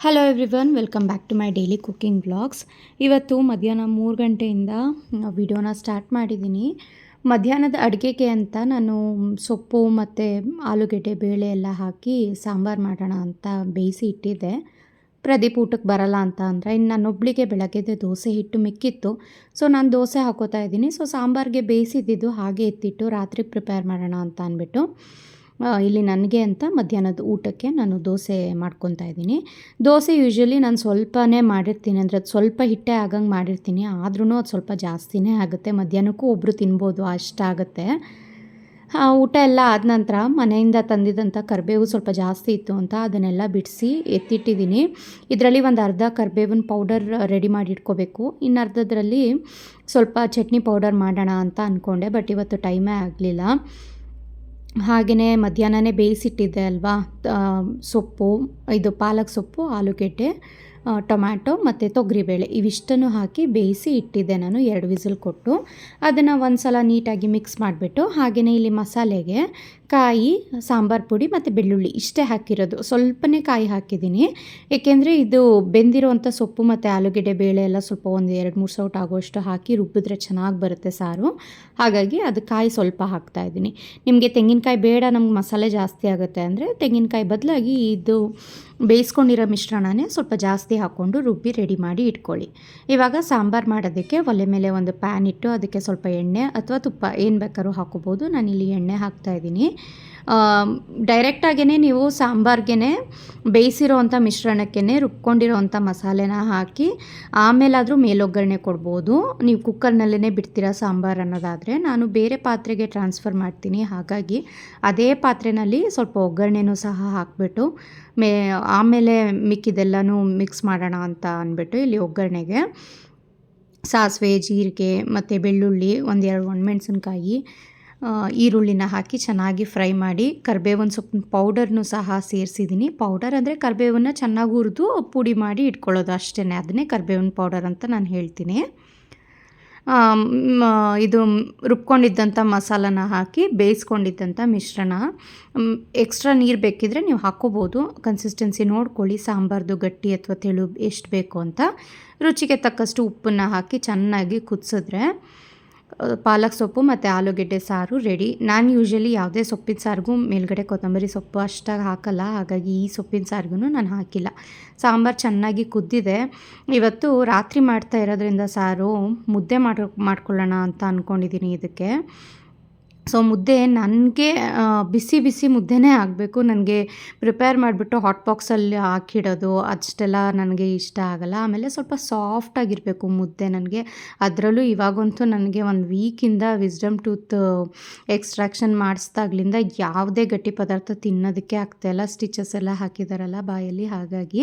Hello everyone welcome back to my daily cooking blogs ಇವತ್ತು ಮಧ್ಯಾಹ್ನ ಮೂರು ಗಂಟೆಯಿಂದ ವಿಡಿಯೋನ ಸ್ಟಾರ್ಟ್ ಮಾಡಿದ್ದೀನಿ. ಮಧ್ಯಾಹ್ನದ ಅಡುಗೆಗೆ ಅಂತ ನಾನು ಸೊಪ್ಪು ಮತ್ತು ಆಲೂಗೆಡ್ಡೆ ಬೇಳೆ ಎಲ್ಲ ಹಾಕಿ ಸಾಂಬಾರು ಮಾಡೋಣ ಅಂತ ಬೇಯಿಸಿ ಇಟ್ಟಿದ್ದೆ. ಪ್ರದೀಪ್ ಊಟಕ್ಕೆ ಬರಲ್ಲ ಅಂತ ಅಂದರೆ, ಇನ್ನು ನನ್ನೊಬ್ಳಿಗೆ ಬೆಳಗ್ಗೆದೆ ದೋಸೆ ಹಿಟ್ಟು ಮಿಕ್ಕಿತ್ತು. ಸೊ ನಾನು ದೋಸೆ ಹಾಕೋತಾ ಇದ್ದೀನಿ. ಸೊ ಸಾಂಬಾರಿಗೆ ಬೇಯಿಸಿದ್ದು ಹಾಗೆ ಎತ್ತಿಟ್ಟು ರಾತ್ರಿ ಪ್ರಿಪೇರ್ ಮಾಡೋಣ ಅಂತ ಅಂದ್ಬಿಟ್ಟು. ಇಲ್ಲಿ ನನಗೆ ಅಂತ ಮಧ್ಯಾಹ್ನದ ಊಟಕ್ಕೆ ನಾನು ದೋಸೆ ಮಾಡ್ಕೊತಾ ಇದ್ದೀನಿ. ದೋಸೆ ಯೂಶ್ವಲಿ ನಾನು ಸ್ವಲ್ಪನೇ ಮಾಡಿರ್ತೀನಿ ಅಂದರೆ ಅದು ಸ್ವಲ್ಪ ಹಿಟ್ಟೆ ಆಗಂಗೆ ಮಾಡಿರ್ತೀನಿ. ಆದ್ರೂ ಅದು ಸ್ವಲ್ಪ ಜಾಸ್ತಿನೇ ಆಗುತ್ತೆ. ಮಧ್ಯಾಹ್ನಕ್ಕೂ ಒಬ್ಬರು ತಿನ್ಬೋದು ಅಷ್ಟಾಗುತ್ತೆ ಊಟ ಎಲ್ಲ ಆದ ನಂತರ ಮನೆಯಿಂದ ತಂದಿದ್ದಂಥ ಕರಿಬೇವು ಸ್ವಲ್ಪ ಜಾಸ್ತಿ ಇತ್ತು ಅಂತ ಅದನ್ನೆಲ್ಲ ಬಿಡಿಸಿ ಎತ್ತಿಟ್ಟಿದ್ದೀನಿ. ಇದರಲ್ಲಿ ಒಂದು ಅರ್ಧ ಕರಿಬೇವಿನ ಪೌಡರ್ ರೆಡಿ ಮಾಡಿ ಇಟ್ಕೋಬೇಕು. ಇನ್ನು ಅರ್ಧದ್ರಲ್ಲಿ ಸ್ವಲ್ಪ ಚಟ್ನಿ ಪೌಡರ್ ಮಾಡೋಣ ಅಂತ ಅಂದ್ಕೊಂಡೆ ಬಟ್ ಇವತ್ತು ಟೈಮೇ ಆಗಲಿಲ್ಲ. ಹಾಗೆಯೇ ಮಧ್ಯಾಹ್ನನೇ ಬೇಯಿಸಿಟ್ಟಿದ್ದೆ ಅಲ್ವಾ? ಸೊಪ್ಪು ಇದು ಪಾಲಕ್ ಸೊಪ್ಪು ಆಲೂಗೆಡ್ಡೆ. ಟೊಮ್ಯಾಟೊ ಮತ್ತು ತೊಗರಿಬೇಳೆ ಇವಿಷ್ಟನ್ನು ಹಾಕಿ ಬೇಯಿಸಿ ಇಟ್ಟಿದ್ದೆ ನಾನು, ಎರಡು ವಿಸಿಲ್ ಕೊಟ್ಟು. ಅದನ್ನು ಒಂದು ಸಲ ನೀಟಾಗಿ ಮಿಕ್ಸ್ ಮಾಡಿಬಿಟ್ಟು ಹಾಗೆಯೇ ಇಲ್ಲಿ ಮಸಾಲೆಗೆ ಕಾಯಿ, ಸಾಂಬಾರು ಪುಡಿ ಮತ್ತು ಬೆಳ್ಳುಳ್ಳಿ ಇಷ್ಟೇ ಹಾಕಿರೋದು. ಸ್ವಲ್ಪನೇ ಕಾಯಿ ಹಾಕಿದ್ದೀನಿ. ಏಕೆಂದರೆ ಇದು ಬೆಂದಿರೋವಂಥ ಸೊಪ್ಪು ಮತ್ತು ಆಲೂಗೆಡ್ಡೆ ಬೇಳೆ ಎಲ್ಲ ಸ್ವಲ್ಪ ಒಂದು ಎರಡು ಮೂರು ಸೌಟ್ ಆಗೋಷ್ಟು ಹಾಕಿ ರುಬ್ಬಿದ್ರೆ ಚೆನ್ನಾಗಿ ಬರುತ್ತೆ ಸಾರು. ಹಾಗಾಗಿ ಅದು ಕಾಯಿ ಸ್ವಲ್ಪ ಹಾಕ್ತಾ ಇದ್ದೀನಿ. ನಿಮಗೆ ತೆಂಗಿನಕಾಯಿ ಬೇಡ, ನಮ್ಗೆ ಮಸಾಲೆ ಜಾಸ್ತಿ ಆಗುತ್ತೆ ಅಂದರೆ ತೆಂಗಿನಕಾಯಿ ಬದಲಾಗಿ ಇದು ಬೇಯಿಸ್ಕೊಂಡಿರೋ ಮಿಶ್ರಣನೇ ಸ್ವಲ್ಪ ಜಾಸ್ತಿ ಹಾಕ್ಕೊಂಡು ರುಬ್ಬಿ ರೆಡಿ ಮಾಡಿ ಇಟ್ಕೊಳ್ಳಿ. ಇವಾಗ ಸಾಂಬಾರು ಮಾಡೋದಕ್ಕೆ ಒಲೆ ಮೇಲೆ ಒಂದು ಪ್ಯಾನ್ ಇಟ್ಟು ಅದಕ್ಕೆ ಸ್ವಲ್ಪ ಎಣ್ಣೆ ಅಥವಾ ತುಪ್ಪ ಏನು ಬೇಕಾದ್ರೂ ಹಾಕೋಬೋದು ನಾನಿಲ್ಲಿ ಎಣ್ಣೆ ಹಾಕ್ತಾ ಇದ್ದೀನಿ. ಡೈರೆಕ್ಟಾಗೇ ನೀವು ಸಾಂಬಾರ್ಗೆ ಬೇಯಿಸಿರೋ ಅಂಥ ಮಿಶ್ರಣಕ್ಕೆ ರುಬ್ಕೊಂಡಿರೋವಂಥ ಮಸಾಲೆನ ಹಾಕಿ ಆಮೇಲಾದರೂ ಮೇಲೊಗ್ಗರಣೆ ಕೊಡ್ಬೋದು. ನೀವು ಕುಕ್ಕರ್ನಲ್ಲೇ ಬಿಡ್ತೀರಾ ಸಾಂಬಾರು ಅನ್ನೋದಾದರೆ ನಾನು ಬೇರೆ ಪಾತ್ರೆಗೆ ಟ್ರಾನ್ಸ್ಫರ್ ಮಾಡ್ತೀನಿ. ಹಾಗಾಗಿ ಅದೇ ಪಾತ್ರೆಯಲ್ಲಿ ಸ್ವಲ್ಪ ಒಗ್ಗರಣೆನೂ ಸಹ ಹಾಕಿಬಿಟ್ಟು ಮೇ ಆಮೇಲೆ ಮಿಕ್ಕಿದೆಲ್ಲನೂ ಮಿಕ್ಸ್ ಮಾಡೋಣ ಅಂತ ಅಂದ್ಬಿಟ್ಟು ಇಲ್ಲಿ ಒಗ್ಗರಣೆಗೆ ಸಾಸಿವೆ, ಜೀರಿಗೆ ಮತ್ತು ಬೆಳ್ಳುಳ್ಳಿ ಒಂದೆರಡು ಒಣಮೆಣ್ಸಿನ್ಕಾಯಿ ಈರುಳ್ಳಿನ ಹಾಕಿ ಚೆನ್ನಾಗಿ ಫ್ರೈ ಮಾಡಿ ಕರಿಬೇವಿನ ಸೊಪ್ಪಿನ ಪೌಡರ್ನು ಸಹ ಸೇರಿಸಿದ್ದೀನಿ. ಪೌಡರ್ ಅಂದರೆ ಕರಿಬೇವನ್ನ ಚೆನ್ನಾಗಿ ಹುರಿದು ಪುಡಿ ಮಾಡಿ ಇಟ್ಕೊಳ್ಳೋದು ಅಷ್ಟೇ ಅದನ್ನೇ ಕರಿಬೇವಿನ ಪೌಡರ್ ಅಂತ ನಾನು ಹೇಳ್ತೀನಿ. ಇದು ರುಬ್ಕೊಂಡಿದ್ದಂಥ ಮಸಾಲನ ಹಾಕಿ, ಬೇಯಿಸ್ಕೊಂಡಿದ್ದಂಥ ಮಿಶ್ರಣ. ಎಕ್ಸ್ಟ್ರಾ ನೀರು ಬೇಕಿದ್ರೆ ನೀವು ಹಾಕ್ಕೋಬೋದು ಕನ್ಸಿಸ್ಟೆನ್ಸಿ ನೋಡ್ಕೊಳ್ಳಿ, ಸಾಂಬಾರ್ದು ಗಟ್ಟಿ ಅಥವಾ ತೆಳು ಎಷ್ಟು ಬೇಕು ಅಂತ. ರುಚಿಗೆ ತಕ್ಕಷ್ಟು ಉಪ್ಪನ್ನು ಹಾಕಿ ಚೆನ್ನಾಗಿ ಕುದಿಸಿದ್ರೆ ಪಾಲಕ್ ಸೊಪ್ಪು ಮತ್ತು ಆಲೂಗೆಡ್ಡೆ ಸಾರು ರೆಡಿ ನಾನು ಯೂಶ್ವಲಿ ಯಾವುದೇ ಸೊಪ್ಪಿನ ಸಾರಿಗೂ ಮೇಲ್ಗಡೆ ಕೊತ್ತಂಬರಿ ಸೊಪ್ಪು ಅಷ್ಟಾಗಿ ಹಾಕಲ್ಲ, ಹಾಗಾಗಿ ಈ ಸೊಪ್ಪಿನ ಸಾರಿಗೂ ನಾನು ಹಾಕಿಲ್ಲ. ಸಾಂಬಾರು ಚೆನ್ನಾಗಿ ಕುದ್ದಿದೆ. ಇವತ್ತು ರಾತ್ರಿ ಮಾಡ್ತಾ ಇರೋದ್ರಿಂದ ಸಾರು ಮುದ್ದೆ ಮಾಡೋ ಮಾಡ್ಕೊಳ್ಳೋಣ ಅಂತ ಅಂದ್ಕೊಂಡಿದ್ದೀನಿ ಇದಕ್ಕೆ. ಸೊ ಮುದ್ದೆ ನನಗೆ ಬಿಸಿ ಬಿಸಿ ಮುದ್ದೆನೇ ಆಗಬೇಕು. ನನಗೆ ಪ್ರಿಪೇರ್ ಮಾಡಿಬಿಟ್ಟು ಹಾಟ್ ಬಾಕ್ಸಲ್ಲಿ ಹಾಕಿಡೋದು ಅಷ್ಟೆಲ್ಲ ನನಗೆ ಇಷ್ಟ ಆಗಲ್ಲ. ಆಮೇಲೆ ಸ್ವಲ್ಪ ಸಾಫ್ಟಾಗಿರಬೇಕು ಮುದ್ದೆ ನನಗೆ. ಅದರಲ್ಲೂ ಇವಾಗಂತೂ ನನಗೆ ಒಂದು ವೀಕಿಂದ ವಿಸ್ಡಮ್ ಟೂತ್ ಎಕ್ಸ್ಟ್ರಾಕ್ಷನ್ ಮಾಡಿಸ್ದಾಗ್ಲಿಂದ ಯಾವುದೇ ಗಟ್ಟಿ ಪದಾರ್ಥ ತಿನ್ನೋದಕ್ಕೆ ಆಗ್ತಾಯಿಲ್ಲ ಸ್ಟಿಚಸ್ ಎಲ್ಲ ಹಾಕಿದಾರಲ್ಲ ಬಾಯಲ್ಲಿ, ಹಾಗಾಗಿ.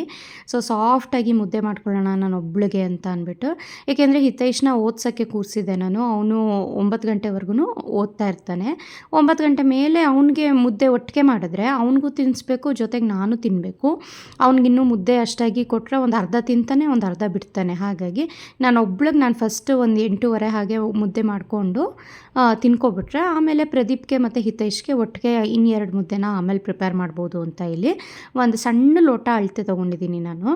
ಸೊ ಸಾಫ್ಟಾಗಿ ಮುದ್ದೆ ಮಾಡ್ಕೊಳ್ಳೋಣ ನಾನು ಒಬ್ಳಿಗೆ ಅಂತ ಅಂದ್ಬಿಟ್ಟು ಏಕೆಂದರೆ ಹಿತೈಷ್ನ ಓದ್ಸೋಕ್ಕೆ ಕೂರಿಸಿದ್ದೆ ನಾನು. ಅವನು ಒಂಬತ್ತು ಗಂಟೆವರೆಗೂ ಓದ್ತಾ ಇರ್ತಾನೆ. ಒಂಬತ್ತು ಗಂಟೆ ಮೇಲೆ ಅವನಿಗೆ ಮುದ್ದೆ ಒಟ್ಟಿಗೆ ಮಾಡಿದ್ರೆ ಅವನಿಗೂ ತಿನ್ನಿಸ್ಬೇಕು ಜೊತೆಗೆ ನಾನು ತಿನ್ನಬೇಕು ಅವ್ನಿಗಿನ್ನೂ ಮುದ್ದೆ ಅಷ್ಟಾಗಿ ಕೊಟ್ಟರೆ ಒಂದು ಅರ್ಧ ತಿಂತಾನೆ, ಒಂದು ಅರ್ಧ ಬಿಡ್ತಾನೆ. ಹಾಗಾಗಿ ನಾನು ಒಬ್ಳಿಗೆ ನಾನು ಫಸ್ಟ್ ಒಂದು ಎಂಟೂವರೆ ಹಾಗೆ ಮುದ್ದೆ ಮಾಡಿಕೊಂಡು ತಿನ್ಕೊಬಿಟ್ರೆ ಆಮೇಲೆ ಪ್ರದೀಪ್ಗೆ ಮತ್ತು ಹಿತೈಷ್ಗೆ ಒಟ್ಟಿಗೆ ಇನ್ನೆರಡು ಮುದ್ದೆನ ಆಮೇಲೆ ಪ್ರಿಪೇರ್ ಮಾಡ್ಬೋದು ಅಂತ ಇಲ್ಲಿ ಒಂದು ಸಣ್ಣ ಲೋಟ ಅಳತೆ ತೊಗೊಂಡಿದ್ದೀನಿ ನಾನು.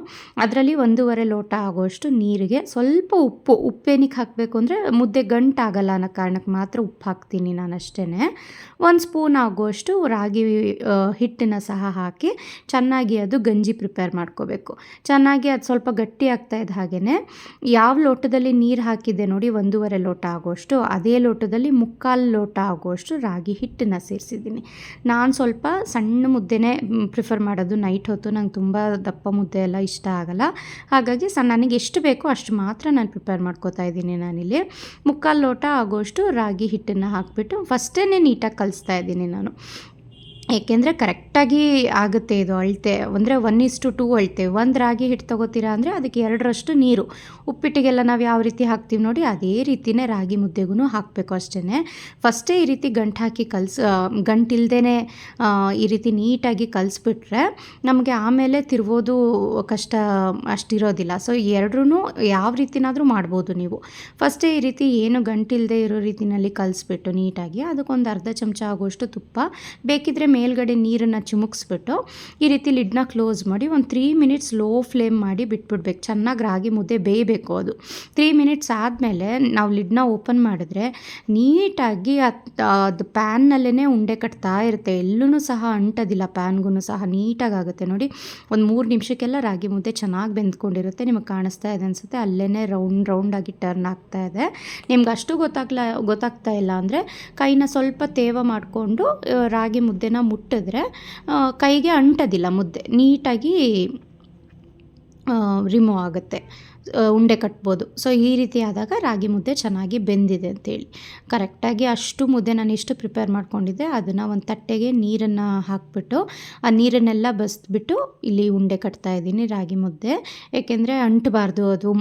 ಅದರಲ್ಲಿ ಒಂದೂವರೆ ಲೋಟ ಆಗೋಷ್ಟು ನೀರಿಗೆ ಸ್ವಲ್ಪ ಉಪ್ಪು, ಉಪ್ಪೇನಿಗೆ ಹಾಕಬೇಕು ಅಂದರೆ ಮುದ್ದೆ ಗಂಟಾಗಲ್ಲ ಅನ್ನೋ ಕಾರಣಕ್ಕೆ ಮಾತ್ರ ಉಪ್ಪು ಹಾಕ್ತೀನಿ ನಾನು ಅಷ್ಟೇ ಒಂದು ಸ್ಪೂನ್ ಆಗೋಷ್ಟು ರಾಗಿ ಹಿಟ್ಟನ್ನ ಸಹ ಹಾಕಿ ಚೆನ್ನಾಗಿ ಅದು ಗಂಜಿ ಪ್ರಿಪೇರ್ ಮಾಡ್ಕೋಬೇಕು. ಚೆನ್ನಾಗಿ ಅದು ಸ್ವಲ್ಪ ಗಟ್ಟಿ ಆಗ್ತಾ ಇದ್ದ ಹಾಗೆಯೇ ಯಾವ ಲೋಟದಲ್ಲಿ ನೀರು ಹಾಕಿದ್ದೆ ನೋಡಿ ಒಂದೂವರೆ ಲೋಟ ಆಗೋಷ್ಟು ಅದೇ ಲೋಟದಲ್ಲಿ ಮುಕ್ಕಾಲು ಲೋಟ ಆಗೋಷ್ಟು ರಾಗಿ ಹಿಟ್ಟನ್ನು ಸೇರಿಸಿದ್ದೀನಿ. ನಾನು ಸ್ವಲ್ಪ ಸಣ್ಣ ಮುದ್ದೆನೇ ಪ್ರಿಫರ್ ಮಾಡೋದು. ನೈಟ್ ಹೊತ್ತು ನಂಗೆ ತುಂಬ ದಪ್ಪ ಮುದ್ದೆ ಎಲ್ಲ ಇಷ್ಟ ಆಗಲ್ಲ. ಹಾಗಾಗಿ ಸ, ನನಗೆ ಎಷ್ಟು ಬೇಕೋ ಅಷ್ಟು ಮಾತ್ರ ನಾನು ಪ್ರಿಪೇರ್ ಮಾಡ್ಕೋತಾ ಇದ್ದೀನಿ ನಾನಿಲ್ಲಿ. ಮುಕ್ಕಾಲು ಲೋಟ ಆಗೋಷ್ಟು ರಾಗಿ ಹಿಟ್ಟನ್ನು ಹಾಕಿಬಿಟ್ಟು ನೀಟಾಗಿ ಕಲಿಸ್ತಾ ಇದ್ದೀನಿ ನಾನು. ಏಕೆಂದರೆ ಕರೆಕ್ಟಾಗಿ ಆಗುತ್ತೆ ಇದು ಅಳತೆ. ಅಂದರೆ ಒನ್ ಇಸ್ಟು ಟೂ ಅಳತೆ. ಒಂದು ರಾಗಿ ಹಿಟ್ಟು ತೊಗೋತೀರಾ ಅಂದರೆ ಅದಕ್ಕೆ ಎರಡರಷ್ಟು ನೀರು. ಉಪ್ಪಿಟ್ಟಿಗೆಲ್ಲ ನಾವು ಯಾವ ರೀತಿ ಹಾಕ್ತೀವಿ ನೋಡಿ, ಅದೇ ರೀತಿಯೇ ರಾಗಿ ಮುದ್ದೆಗೂ ಹಾಕಬೇಕು ಅಷ್ಟೇ ಫಸ್ಟೇ ಈ ರೀತಿ ಗಂಟು ಹಾಕಿ ಕಲ್ಸ್ ಗಂಟಿಲ್ದೇ ಈ ರೀತಿ ನೀಟಾಗಿ ಕಲಿಸ್ಬಿಟ್ರೆ ನಮಗೆ ಆಮೇಲೆ ತಿರ್ಬೋದು ಕಷ್ಟ ಅಷ್ಟಿರೋದಿಲ್ಲ. ಸೊ ಎರಡೂ ಯಾವ ರೀತಿನಾದರೂ ಮಾಡ್ಬೋದು ನೀವು. ಫಸ್ಟೇ ಈ ರೀತಿ ಏನು ಗಂಟಿಲ್ಲದೆ ಇರೋ ರೀತಿನಲ್ಲಿ ಕಲಿಸ್ಬಿಟ್ಟು ನೀಟಾಗಿ ಅದಕ್ಕೊಂದು ಅರ್ಧ ಚಮಚ ಆಗೋಷ್ಟು ತುಪ್ಪ. ಬೇಕಿದ್ರೆ ಮೇಲ್ಗಡೆ ನೀರನ್ನು ಚಿಮುಕ್ಸ್ಬಿಟ್ಟು ಈ ರೀತಿ ಲಿಡ್ನ ಕ್ಲೋಸ್ ಮಾಡಿ ಒಂದು ತ್ರೀ ಮಿನಿಟ್ಸ್ ಲೋ ಫ್ಲೇಮ್ ಮಾಡಿ ಬಿಟ್ಬಿಡ್ಬೇಕು. ಚೆನ್ನಾಗಿ ರಾಗಿ ಮುದ್ದೆ ಬೇಯಬೇಕು ಅದು. ತ್ರೀ ಮಿನಿಟ್ಸ್ ಆದಮೇಲೆ ನಾವು ಲಿಡ್ನ ಓಪನ್ ಮಾಡಿದ್ರೆ ನೀಟಾಗಿ ಅದು ಪ್ಯಾನ್ನಲ್ಲೇ ಉಂಡೆ ಕಟ್ತಾ ಇರುತ್ತೆ. ಎಲ್ಲೂ ಸಹ ಅಂಟೋದಿಲ್ಲ ಪ್ಯಾನ್ಗೂ ಸಹ ನೀಟಾಗಿ ಆಗುತ್ತೆ ನೋಡಿ, ಒಂದು ಮೂರು ನಿಮಿಷಕ್ಕೆಲ್ಲ ರಾಗಿ ಮುದ್ದೆ ಚೆನ್ನಾಗಿ ಬೆಂದ್ಕೊಂಡಿರುತ್ತೆ. ನಿಮಗೆ ಕಾಣಿಸ್ತಾ ಇದೆ ಅನಿಸುತ್ತೆ. ಅಲ್ಲೇ ರೌಂಡ್, ರೌಂಡಾಗಿ ಟರ್ನ್ ಆಗ್ತಾ ಇದೆ. ನಿಮ್ಗೆ ಅಷ್ಟು ಗೊತ್ತಾಗ್ಲ, ಗೊತ್ತಾಗ್ತಾ ಇಲ್ಲ ಅಂದರೆ ಕೈನ ಸ್ವಲ್ಪ ತೇವ ಮಾಡಿಕೊಂಡು ರಾಗಿ ಮುದ್ದೆನ ಮುಟ್ಟಿದ್ರೆ ಕೈಗೆ ಅಂಟೋದಿಲ್ಲ ಮುದ್ದೆ. ನೀಟಾಗಿ ರಿಮೂವ್ ಆಗುತ್ತೆ. ಉಂಡೆ ಕಟ್ಬೋದು. ಸೊ ಈ ರೀತಿ ಆದಾಗ ರಾಗಿ ಮುದ್ದೆ ಚೆನ್ನಾಗಿ ಬೆಂದಿದೆ ಅಂತೇಳಿ. ಕರೆಕ್ಟಾಗಿ ಅಷ್ಟು ಮುದ್ದೆ ನಾನು ಎಷ್ಟು ಪ್ರಿಪೇರ್ ಮಾಡ್ಕೊಂಡಿದ್ದೆ, ಅದನ್ನು ಒಂದು ತಟ್ಟೆಗೆ ನೀರನ್ನು ಹಾಕ್ಬಿಟ್ಟು, ಆ ನೀರನ್ನೆಲ್ಲ ಬಸ್ದ್ಬಿಟ್ಟು ಇಲ್ಲಿ ಉಂಡೆ ಕಟ್ತಾ ಇದ್ದೀನಿ ರಾಗಿ ಮುದ್ದೆ. ಏಕೆಂದರೆ ಅಂಟಬಾರ್ದು, ಅದು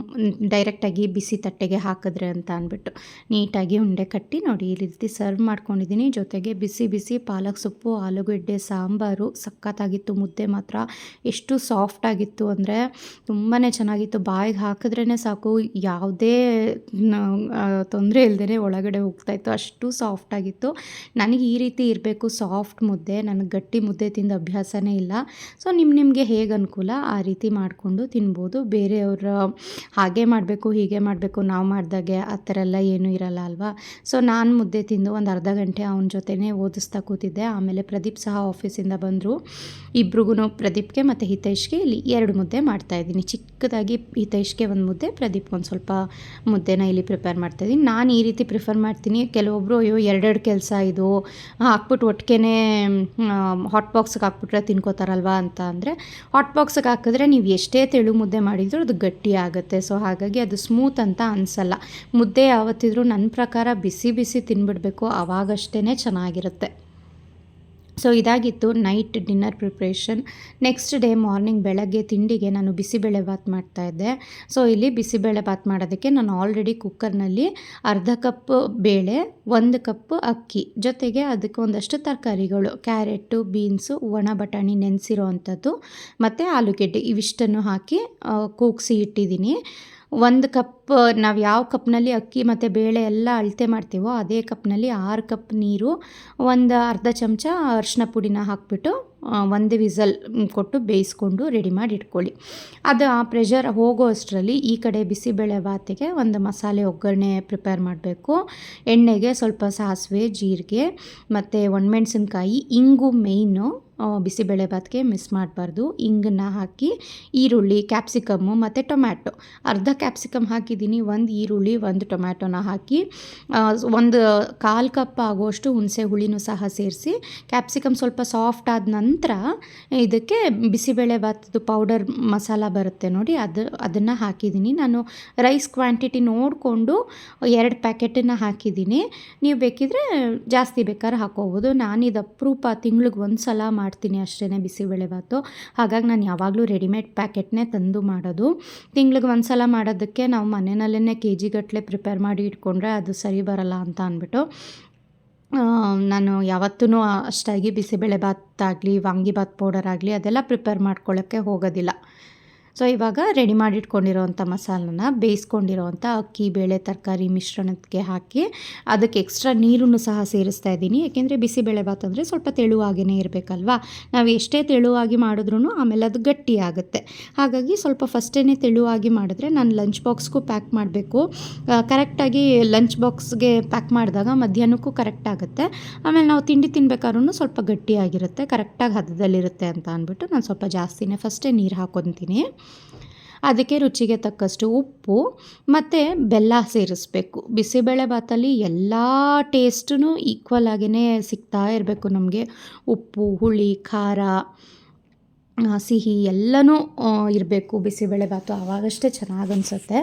ಡೈರೆಕ್ಟಾಗಿ ಬಿಸಿ ತಟ್ಟೆಗೆ ಹಾಕಿದ್ರೆ ಅಂತ ಅಂದ್ಬಿಟ್ಟು. ನೀಟಾಗಿ ಉಂಡೆ ಕಟ್ಟಿ ನೋಡಿ, ಈ ರೀತಿ ಸರ್ವ್ ಮಾಡ್ಕೊಂಡಿದ್ದೀನಿ. ಜೊತೆಗೆ ಬಿಸಿ ಬಿಸಿ ಪಾಲಕ್ ಸೊಪ್ಪು, ಆಲೂಗಡ್ಡೆ, ಸಾಂಬಾರು, ಸಖತ್ತಾಗಿತ್ತು ಮುದ್ದೆ ಮಾತ್ರ. ಎಷ್ಟು ಸಾಫ್ಟ್ ಆಗಿತ್ತು ಅಂದರೆ ತುಂಬಾ ಚೆನ್ನಾಗಿತ್ತು. ಬಾಯಿಗೆ ಹಾಕಿದ್ರೇ ಸಾಕು, ಯಾವುದೇ ತೊಂದರೆ ಇಲ್ಲದೇ ಒಳಗಡೆ ಹೋಗ್ತಾಯಿತ್ತು ಅಷ್ಟು ಸಾಫ್ಟಾಗಿತ್ತು ನನಗೆ ಈ ರೀತಿ ಇರಬೇಕು ಸಾಫ್ಟ್ ಮುದ್ದೆ, ನನಗೆ ಗಟ್ಟಿ ಮುದ್ದೆ ತಿಂದ ಅಭ್ಯಾಸನೇ ಇಲ್ಲ. ಸೊ ನಿಮ್ಮ ನಿಮಗೆ ಹೇಗೆ ಅನುಕೂಲ? ಆ ರೀತಿ ಮಾಡಿಕೊಂಡು ತಿನ್ಬೋದು. ಬೇರೆಯವರ, ಹಾಗೆ ಮಾಡಬೇಕು, ಹೀಗೆ ಮಾಡಬೇಕು, ನಾವು ಮಾಡಿದಾಗೆ ಆ ಥರ ಎಲ್ಲ ಏನೂ ಇರಲ್ಲ ಅಲ್ವಾ? ಸೊ ನಾನು ಮುದ್ದೆ ತಿಂದು ಒಂದು ಅರ್ಧ ಗಂಟೆ ಅವನ ಜೊತೆನೇ ಓದಿಸ್ತಾ ಕೂತಿದ್ದೆ. ಆಮೇಲೆ ಪ್ರದೀಪ್ ಸಹ ಆಫೀಸಿಂದ ಬಂದರು. ಇಬ್ರಿಗೂ ಪ್ರದೀಪ್ಗೆ ಮತ್ತು ಹಿತೈಷ್ಗೆ ಇಲ್ಲಿ ಎರಡು ಮುದ್ದೆ ಮಾಡ್ತಾಯಿದ್ದೀನಿ ಚಿಕ್ಕದಾಗಿ ಹಿತೈಷ್ಗೆ ಒಂದು ಮುದ್ದೆ, ಪ್ರದೀಪ್ ಒಂದು ಸ್ವಲ್ಪ ಮುದ್ದೆನ ಇಲ್ಲಿ ಪ್ರಿಪೇರ್ ಮಾಡ್ತಾಯಿದ್ದೀನಿ ನಾನು ಈ ರೀತಿ ಪ್ರಿಫರ್ ಮಾಡ್ತೀನಿ. ಕೆಲವೊಬ್ಬರು ಅಯ್ಯೋ, ಎರಡೆರಡು ಕೆಲಸ ಇದು ಹಾಕ್ಬಿಟ್ಟು ಒಟ್ಟಿಗೆ ಹಾಟ್ ಬಾಕ್ಸ್ಗೆ ಹಾಕ್ಬಿಟ್ರೆ ತಿನ್ಕೋತಾರಲ್ವಾ ಅಂತ ಅಂದರೆ ಹಾಟ್ ಬಾಕ್ಸ್ಗೆ ಹಾಕಿದ್ರೆ ನೀವು ಎಷ್ಟೇ ತೆಳು ಮುದ್ದೆ ಮಾಡಿದರೂ ಅದು ಗಟ್ಟಿ ಆಗುತ್ತೆ. ಸೊ ಹಾಗಾಗಿ ಅದು ಸ್ಮೂತ್ ಅಂತ ಅನಿಸಲ್ಲ. ಮುದ್ದೆ ಯಾವತ್ತಿದ್ರೂ ನನ್ನ ಪ್ರಕಾರ ಬಿಸಿ ಬಿಸಿ ತಿನ್ಬಿಡಬೇಕು. ಆವಾಗಷ್ಟೇ ಚೆನ್ನಾಗಿರುತ್ತೆ. ಸೊ ಇದಾಗಿತ್ತು night dinner preparation next day morning ಬೆಳಗ್ಗೆ ತಿಂಡಿಗೆ ನಾನು ಬಿಸಿಬೇಳೆ ಬಾತ್ ಮಾಡ್ತಾಯಿದ್ದೆ ಸೊ ಇಲ್ಲಿ ಬಿಸಿಬೇಳೆ ಬಾತ್ ಮಾಡೋದಕ್ಕೆ ನಾನು ಆಲ್ರೆಡಿ ಕುಕ್ಕರ್ನಲ್ಲಿ ಅರ್ಧ ಕಪ್ ಬೇಳೆ, ಒಂದು ಕಪ್ ಅಕ್ಕಿ. ಜೊತೆಗೆ ಅದಕ್ಕೆ ಒಂದಷ್ಟು ತರಕಾರಿಗಳು ಕ್ಯಾರೆಟು ಬೀನ್ಸು ಒಣ ಬಟಾಣಿ ನೆನೆಸಿರೋ ಅಂಥದ್ದು, ಮತ್ತು ಆಲೂಗೆಡ್ಡೆ ಇವಿಷ್ಟನ್ನು ಹಾಕಿ ಕೂಗ್ಸಿ ಇಟ್ಟಿದ್ದೀನಿ. ಒಂದು ಕಪ್, ನಾವು ಯಾವ ಕಪ್ನಲ್ಲಿ ಅಕ್ಕಿ ಮತ್ತು ಬೇಳೆ ಎಲ್ಲ ಅಳತೆ ಮಾಡ್ತೀವೋ ಅದೇ ಕಪ್ನಲ್ಲಿ ಆರು ಕಪ್ ನೀರು, ಒಂದು ಅರ್ಧ ಚಮಚ ಅರಿಶಿನ ಪುಡಿನ ಹಾಕ್ಬಿಟ್ಟು ಒಂದು ವಿಸಲ್ ಕೊಟ್ಟು ಬೇಯಿಸ್ಕೊಂಡು ರೆಡಿ ಮಾಡಿ ಇಟ್ಕೊಳ್ಳಿ. ಅದು ಆ ಪ್ರೆಷರ್ ಹೋಗೋ ಅಷ್ಟರಲ್ಲಿ ಈ ಕಡೆ ಬಿಸಿಬೇಳೆ ಬಾತಿಗೆ ಒಂದು ಮಸಾಲೆ ಒಗ್ಗರಣೆ ಪ್ರಿಪೇರ್ ಮಾಡಬೇಕು. ಎಣ್ಣೆಗೆ ಸ್ವಲ್ಪ ಸಾಸಿವೆ, ಜೀರಿಗೆ, ಮತ್ತು ಒಣಮೆಣ್ಸಿನ್ಕಾಯಿ, ಇಂಗು ಮೇಯ್ನು ಬಿಸಿಬೇಳೆ ಭಾತ್ಗೆ ಮಿಸ್ ಮಾಡಬಾರ್ದು. ಇಂಗನ್ನ ಹಾಕಿ ಈರುಳ್ಳಿ ಕ್ಯಾಪ್ಸಿಕಮ್ಮು ಮತ್ತು ಟೊಮ್ಯಾಟೊ ಅರ್ಧ ಕ್ಯಾಪ್ಸಿಕಮ್ ಹಾಕಿದ್ದೀನಿ, ಒಂದು ಈರುಳ್ಳಿ, ಒಂದು ಟೊಮ್ಯಾಟೊನ ಹಾಕಿ ಒಂದು ಕಾಲು ಕಪ್ ಆಗೋಷ್ಟು ಹುಣಸೆ ಹುಳಿನೂ ಸಹ ಸೇರಿಸಿ ಕ್ಯಾಪ್ಸಿಕಮ್ ಸ್ವಲ್ಪ ಸಾಫ್ಟ್ ಆದ ನಂತರ ಇದಕ್ಕೆ ಬಿಸಿಬೇಳೆ ಬಾತದ್ದು ಪೌಡರ್ ಮಸಾಲ ಬರುತ್ತೆ ನೋಡಿ, ಅದು, ಅದನ್ನು ಹಾಕಿದ್ದೀನಿ. ನಾನು ರೈಸ್ ಕ್ವಾಂಟಿಟಿ ನೋಡಿಕೊಂಡು ಎರಡು ಪ್ಯಾಕೆಟನ್ನು ಹಾಕಿದ್ದೀನಿ. ನೀವು ಬೇಕಿದ್ರೆ ಜಾಸ್ತಿ ಬೇಕಾದ್ರೆ ಹಾಕೋಬೋದು ನಾನು ಇದು ಅಪ್ರೂಪ ತಿಂಗ್ಳಿಗೆ ಒಂದು ಸಲ ಮಾಡ್ತೀನಿ ಅಷ್ಟೇ ಬಿಸಿಬೇಳೆ ಬಾತು ಹಾಗಾಗಿ ನಾನು ಯಾವಾಗಲೂ ರೆಡಿಮೇಡ್ ಪ್ಯಾಕೆಟ್ನೇ ತಂದು ಮಾಡೋದು. ತಿಂಗ್ಳಿಗೆ ಒಂದು ಸಲ ಮಾಡೋದಕ್ಕೆ ನಾವು ಮನೆಯಲ್ಲೇ ಕೆ ಜಿಗಟ್ಟಲೆ ಪ್ರಿಪೇರ್ ಮಾಡಿ ಇಟ್ಕೊಂಡ್ರೆ ಅದು ಸರಿ ಬರಲ್ಲ ಅಂತ ಅಂದ್ಬಿಟ್ಟು ನಾನು ಯಾವತ್ತೂ ಅಷ್ಟಾಗಿ ಬಿಸಿಬೇಳೆ ಭಾತ್ ಆಗಲಿ ವಾಂಗಿಬಾತ್ ಪೌಡರ್ ಆಗಲಿ ಅದೆಲ್ಲ ಪ್ರಿಪೇರ್ ಮಾಡ್ಕೊಳ್ಳೋಕ್ಕೆ ಹೋಗೋದಿಲ್ಲ. ಸೊ ಇವಾಗ ರೆಡಿ ಮಾಡಿಟ್ಕೊಂಡಿರೋವಂಥ ಮಸಾಲನ ಬೇಯಿಸ್ಕೊಂಡಿರೋವಂಥ ಅಕ್ಕಿ, ಬೇಳೆ ತರಕಾರಿ ಮಿಶ್ರಣಕ್ಕೆ ಹಾಕಿ ಅದಕ್ಕೆ ಎಕ್ಸ್ಟ್ರಾ ನೀರನ್ನು ಸಹ ಸೇರಿಸ್ತಾ ಇದ್ದೀನಿ. ಯಾಕೆಂದರೆ ಬಿಸಿಬೇಳೆ ಬಾತ್ ಅಂದರೆ ಸ್ವಲ್ಪ ತೆಳುವಾಗೇ ಇರಬೇಕಲ್ವಾ? ನಾವು ಎಷ್ಟೇ ತೆಳುವಾಗಿ ಮಾಡಿದ್ರೂ ಆಮೇಲೆ ಅದು ಗಟ್ಟಿ ಆಗುತ್ತೆ. ಹಾಗಾಗಿ ಸ್ವಲ್ಪ ಫಸ್ಟೇ ತೆಳುವಾಗಿ ಮಾಡಿದ್ರೆ ನಾನು ಲಂಚ್ ಬಾಕ್ಸ್ಗೂ ಪ್ಯಾಕ್ ಮಾಡಬೇಕು. ಕರೆಕ್ಟಾಗಿ ಲಂಚ್ ಬಾಕ್ಸ್ಗೆ ಪ್ಯಾಕ್ ಮಾಡಿದಾಗ ಮಧ್ಯಾಹ್ನಕ್ಕೂ ಕರೆಕ್ಟ್ ಆಗುತ್ತೆ. ಆಮೇಲೆ ನಾವು ತಿಂಡಿ ತಿನ್ಬೇಕಾದ್ರೂ ಸ್ವಲ್ಪ ಗಟ್ಟಿಯಾಗಿರುತ್ತೆ ಕರೆಕ್ಟಾಗಿ ಹದದಲ್ಲಿರುತ್ತೆ ಅಂತ ಅಂದ್ಬಿಟ್ಟು ನಾನು ಸ್ವಲ್ಪ ಜಾಸ್ತಿನೇ ಫಸ್ಟೇ ನೀರು ಹಾಕೊತೀನಿ. ಅದಕ್ಕೆ ರುಚಿಗೆ ತಕ್ಕಷ್ಟು ಉಪ್ಪು ಮತ್ತು ಬೆಲ್ಲ ಸೇರಿಸ್ಬೇಕು. ಬಿಸಿಬೇಳೆ ಬಾತಲ್ಲಿ ಎಲ್ಲ ಟೇಸ್ಟೂ ಈಕ್ವಲ್ ಆಗಿಯೇ ಸಿಗ್ತಾ ಇರಬೇಕು ನಮಗೆ. ಉಪ್ಪು, ಹುಳಿ, ಖಾರ ಸಿಹಿ ಎಲ್ಲನೂ ಇರಬೇಕು. ಬಿಸಿಬೇಳೆಬಾತು ಆವಾಗಷ್ಟೇ ಚೆನ್ನಾಗಿ ಅನಿಸುತ್ತೆ.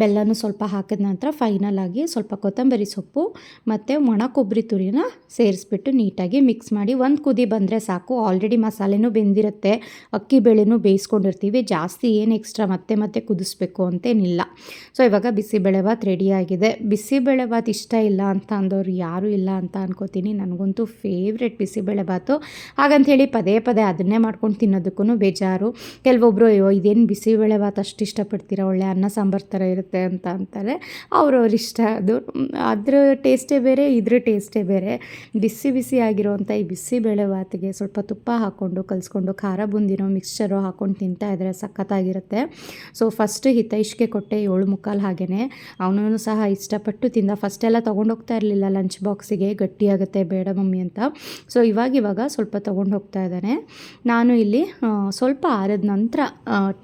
ಬೆಲ್ಲನೂ ಸ್ವಲ್ಪ ಹಾಕಿದ ನಂತರ ಫೈನಲ್ ಆಗಿ ಸ್ವಲ್ಪ ಕೊತ್ತಂಬರಿ ಸೊಪ್ಪು ಮತ್ತು ಒಣ ಕೊಬ್ಬರಿ ತುರಿನ ಸೇರಿಸ್ಬಿಟ್ಟು ನೀಟಾಗಿ ಮಿಕ್ಸ್ ಮಾಡಿ ಒಂದು ಕುದಿ ಬಂದರೆ ಸಾಕು. ಆಲ್ರೆಡಿ ಮಸಾಲೆನೂ ಬೆಂದಿರುತ್ತೆ. ಅಕ್ಕಿ ಬೇಳೆನೂ ಬೇಯಿಸ್ಕೊಂಡಿರ್ತೀವಿ. ಜಾಸ್ತಿ ಏನು ಎಕ್ಸ್ಟ್ರಾ ಮತ್ತೆ ಮತ್ತೆ ಕುದಿಸ್ಬೇಕು ಅಂತೇನಿಲ್ಲ. ಸೊ ಇವಾಗ ಬಿಸಿಬೇಳೆಬಾತ್ ರೆಡಿಯಾಗಿದೆ ಬಿಸಿಬೇಳೆಬಾತ್ ಇಷ್ಟ ಇಲ್ಲ ಅಂತ ಅಂದವ್ರು ಯಾರೂ ಇಲ್ಲ ಅಂತ ಅನ್ಕೋತೀನಿ. ನನಗಂತೂ ಫೇವ್ರೆಟ್ ಬಿಸಿಬೇಳೆಬಾತು ಹೇಳಿ ಪದೇ ಪದೇ ಅದನ್ನೇ ಮಾಡ್ಕೊಂಡು ತಿನ್ನೋದಕ್ಕೂ ತಿನ್ನೋದಕ್ಕೂ ಬೇಜಾರು. ಕೆಲವೊಬ್ಬರು ಅಯ್ಯೋ, ಇದೇನು ಬಿಸಿಬೇಳೆ ಭಾತ್ ಅಷ್ಟು ಇಷ್ಟಪಡ್ತೀರಾ? ಒಳ್ಳೆ ಅನ್ನ, ಸಾಂಬಾರು ಥರ ಇರುತ್ತೆ ಅಂತ ಅಂತಾರೆ. ಅವ್ರವ್ರ ಇಷ್ಟ ಅದು. ಅದರ ಟೇಸ್ಟೇ ಬೇರೆ, ಇದ್ರ ಟೇಸ್ಟೇ ಬೇರೆ. ಬಿಸಿ ಬಿಸಿ ಆಗಿರೋವಂಥ ಈ ಬಿಸಿಬೇಳೆ ಭಾತಿಗೆ ಸ್ವಲ್ಪ ತುಪ್ಪ ಹಾಕ್ಕೊಂಡು, ಕಲಿಸ್ಕೊಂಡು, ಖಾರ ಬುಂದಿರೋ ಮಿಕ್ಸ್ಚರು ಹಾಕ್ಕೊಂಡು ತಿಂತಾ ಇದ್ರೆ ಸಖತ್ತಾಗಿರುತ್ತೆ. ಸೊ ಫಸ್ಟ್ ಹಿತೈಷ್ಗೆ ಕೊಟ್ಟೆ ಏಳು ಮುಕ್ಕಾಲು ಹಾಗೇ ಅವನೂ ಸಹ ಇಷ್ಟಪಟ್ಟು ತಿಂದ. ಫಸ್ಟೆಲ್ಲ ತೊಗೊಂಡೋಗ್ತಾ ಇರಲಿಲ್ಲ. ಲಂಚ್ ಬಾಕ್ಸಿಗೆ ಗಟ್ಟಿಯಾಗುತ್ತೆ, ಬೇಡ ಮಮ್ಮಿ ಅಂತ. ಸೊ, ಇವಾಗ ಇವಾಗ ಸ್ವಲ್ಪ ತೊಗೊಂಡು ಹೋಗ್ತಾ ಇದ್ದಾನೆ. ನಾನು ಇಲ್ಲಿ ಸ್ವಲ್ಪ ಆರಿದ ನಂತರ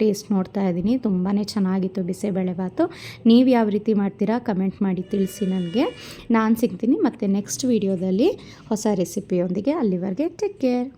ಟೇಸ್ಟ್ ನೋಡ್ತಾ ಇದ್ದೀನಿ. ತುಂಬಾ ಚೆನ್ನಾಗಿತ್ತು ಬಿಸಿಬೇಳೆ ಭಾತು. ನೀವು ಯಾವ ರೀತಿ ಮಾಡ್ತೀರಾ ಕಮೆಂಟ್ ಮಾಡಿ ತಿಳಿಸಿ ನನಗೆ. ನಾನು ಸಿಗ್ತೀನಿ ಮತ್ತು ನೆಕ್ಸ್ಟ್ ವೀಡಿಯೋದಲ್ಲಿ ಹೊಸ ರೆಸಿಪಿಯೊಂದಿಗೆ ಅಲ್ಲಿವರೆಗೆ ಟೇಕ್ ಕೇರ್